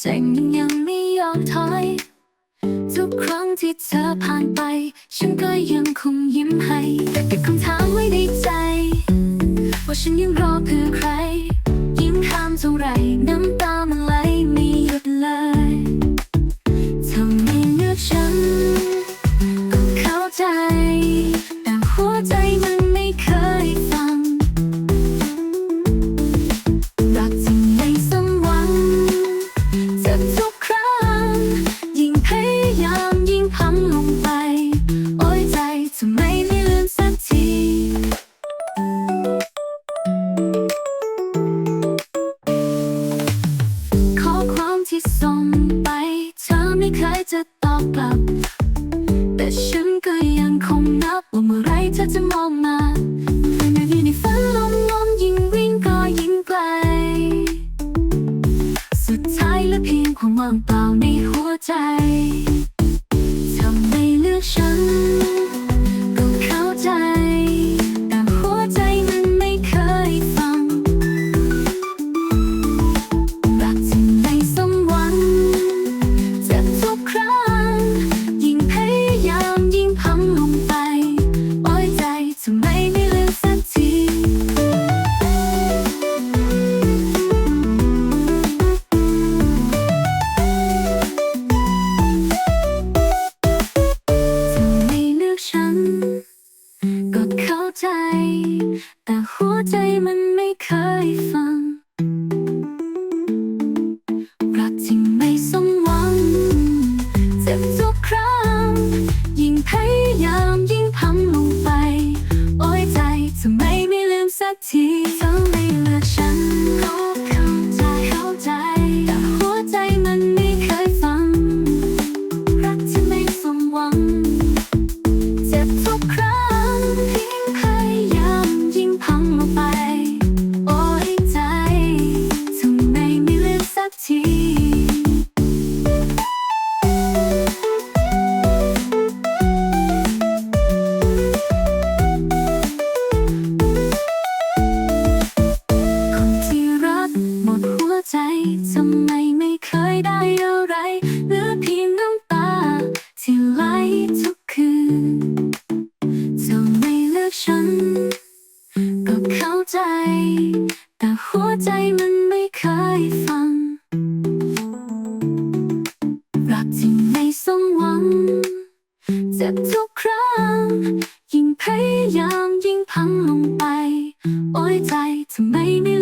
ใจมันยังไม่ยอมถอย ทุกครั้งที่เธอผ่านไป ฉันก็ยังคงยิ้มให้เก็บคำถามไว้ในใจ ว่าฉันยังรอเพื่อใคร ยิ่งข้ามเท่าไรน้ำตา ตอบกลับ แต่ฉันก็ยังคงนับว่าเมื่อไรเธอจะมองมาเป็นแบบอยู่ในฝันลมลมยิ่งวิ่งก็ยิ่งไกล สุดท้ายและเพียงความว่างเปล่าในหัวใจ ทำไม่เลือกฉัน ใจ แต่หัวใจมันไม่เคยฟัง รักจริงไม่สมหวัง เจ็บทุกครั้ง ยิ่งพยายามยิ่งพังลงไป โอ้ยใจทำไมไม่ลืมสักที จ็บทุกครั้ง ยิ่งพยายามยิ่งพังลงไป โอ้ยใจทำไมไม่